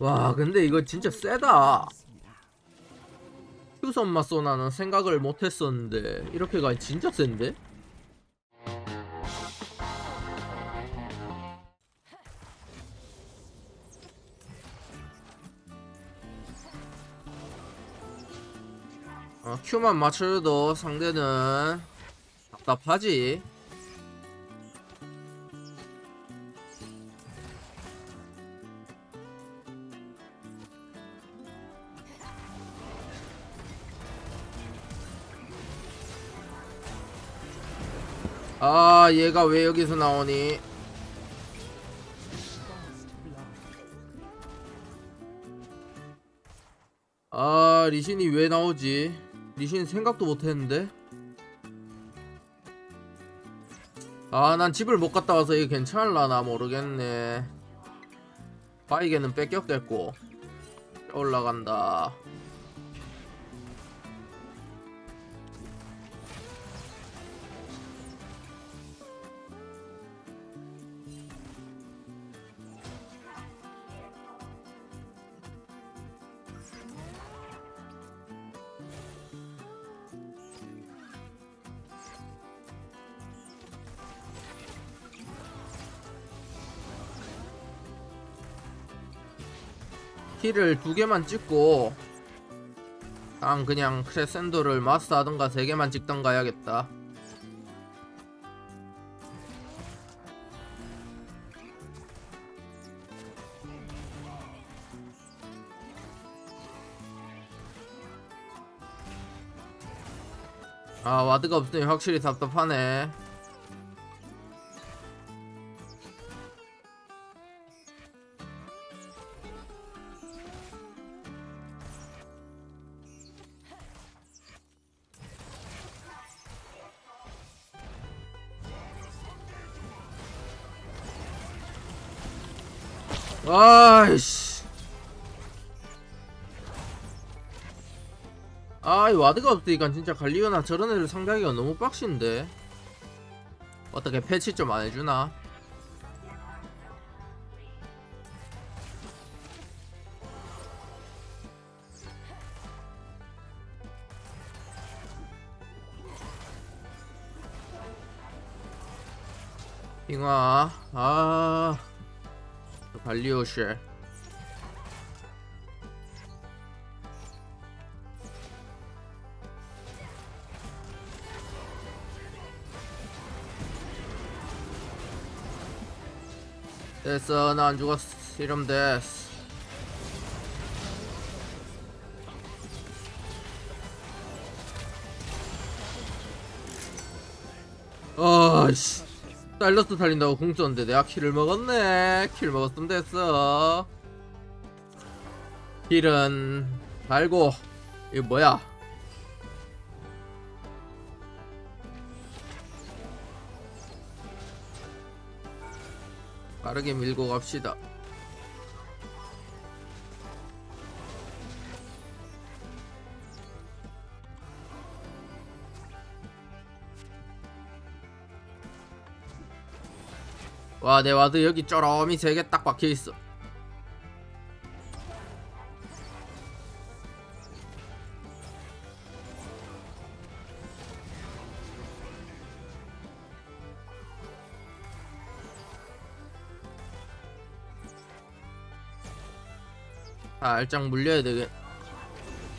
와 근데 이거 진짜 세다 휴선마 쏘나는 생각을 못했었는데 이렇게가 진짜 센데? 어, Q만 맞춰줘도 상대는 답답하지 아 얘가 왜 여기서 나오니? 아 리신이 왜 나오지? 리신 생각도 못했는데? 아 난 집을 못 갔다 와서 이게 괜찮을라나 모르겠네. 바이게는 뺏겼겠고. 올라간다 힐을 두 개만 찍고 난 그냥 크레센도를 마스터하던가 세 개만 찍던가 해야겠다. 아 와드가 없으니 확실히 답답하네. 아이씨. 아, 이 와드가 없으니까 진짜 갈리오나 저런 애를 상대하기가 너무 빡신데. 어떻게 패치 좀 안 해주나? 빙아, 아, 갈리오쉐. 됐어 나 안 죽었어. 이러면 됐어. 아씨 사일러스 달린다고 공 쏘는데 내가 킬을 먹었네. 킬 먹었으면 됐어. 킬은 달고 이거 뭐야? 빠르게 밀고 갑시다. 와, 내 와드 여기 쪼롬이 세 개 딱 박혀 있어. 살짝 물려야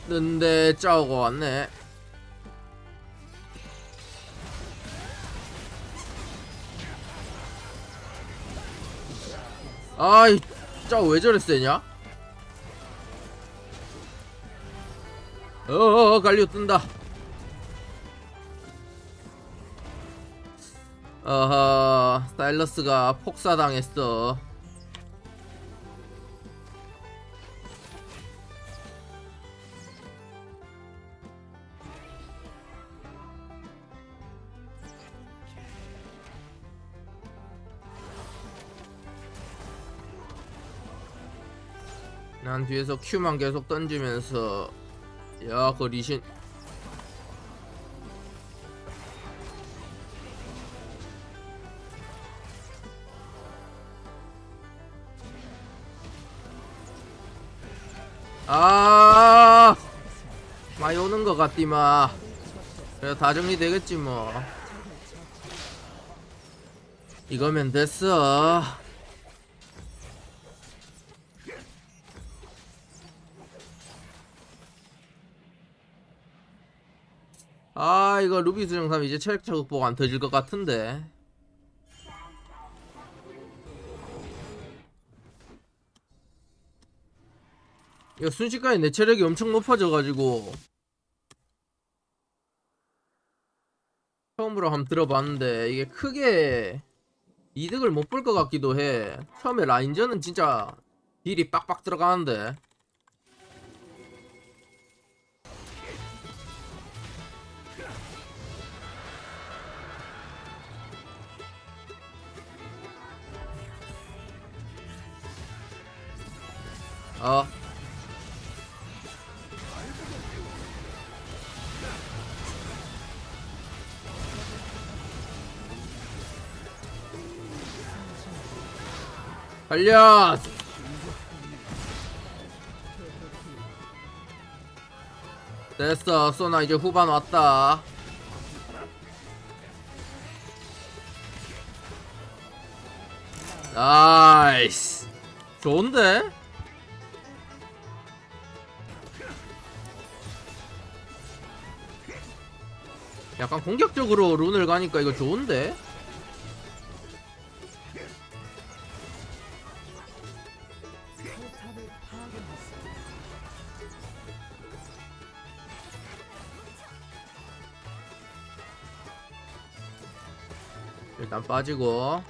되겠는데 짜오가 왔네 아이 짜오 왜 저래 세냐? 어어 갈리오 뜬다. 어허 사일러스가 폭사당했어 난 뒤에서 Q만 계속 던지면서 야 그 리신. 아! 많이 오는 것 같디마. 그래 다 정리되겠지 뭐. 이거면 됐어 아 이거 루비스 정삼 이제 체력 차극복 안 터질 것 같은데. 이거 순식간에 내 체력이 엄청 높아져가지고. 처음으로 한번 들어봤는데 이게 크게 이득을 못 볼 것 같기도 해. 처음에 라인전은 진짜 딜이 빡빡 들어가는데 어 달려! 됐어, 소나 이제 후반 왔다. 나이스. 좋은데? 약간 공격적으로 룬을 가니까 이거 좋은데? 일단 빠지고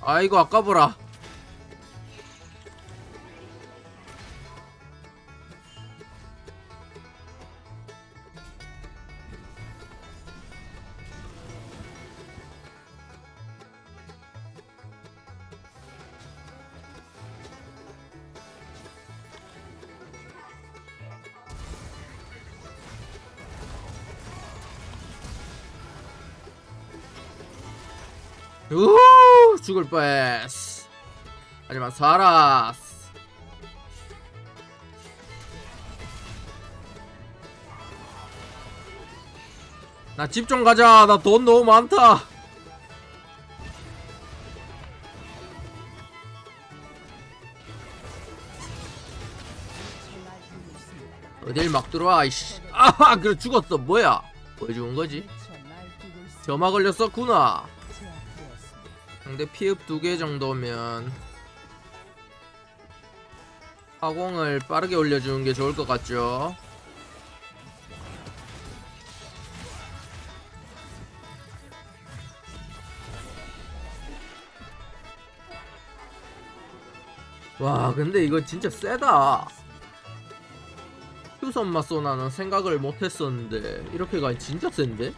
아이고 아까 보라 우 죽을 뻔했어. 하지만 살았어. 나 집 좀 가자. 나 돈 너무 많다. 어딜 막 들어와 이씨. 아하 그래 죽었어. 뭐야? 왜 죽은 거지? 점화 걸렸었구나 상대 피읍 두 개 정도면 화공을 빠르게 올려주는 게 좋을 것 같죠. 와 근데 이거 진짜 세다. 휴선마 쏘나는 생각을 못했었는데 이렇게 가니 진짜 센데?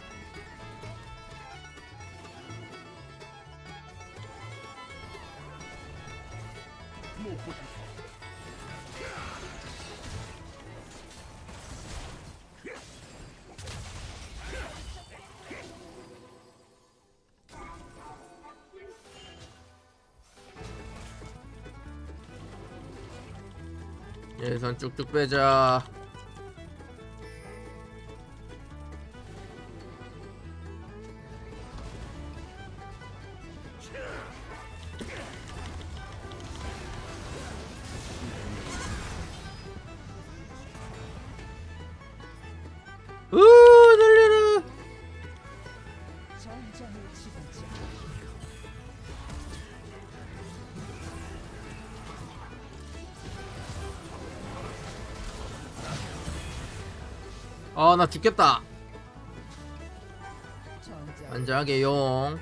예선 쭉쭉 빼자. 으 달려라. 아 나 죽겠다. 안전하게 용.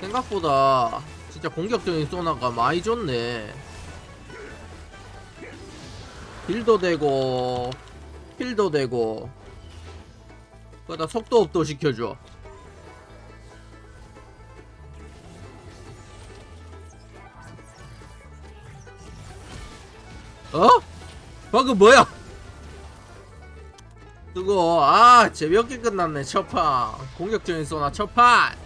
생각보다 진짜 공격적인 소나가 많이 좋네. 딜도 되고 힐도 되고 그러다 속도 업도 시켜줘. 방금 뭐야? 뜨거워. 아 재미없게 끝났네 첫판 공격적인 소나 첫판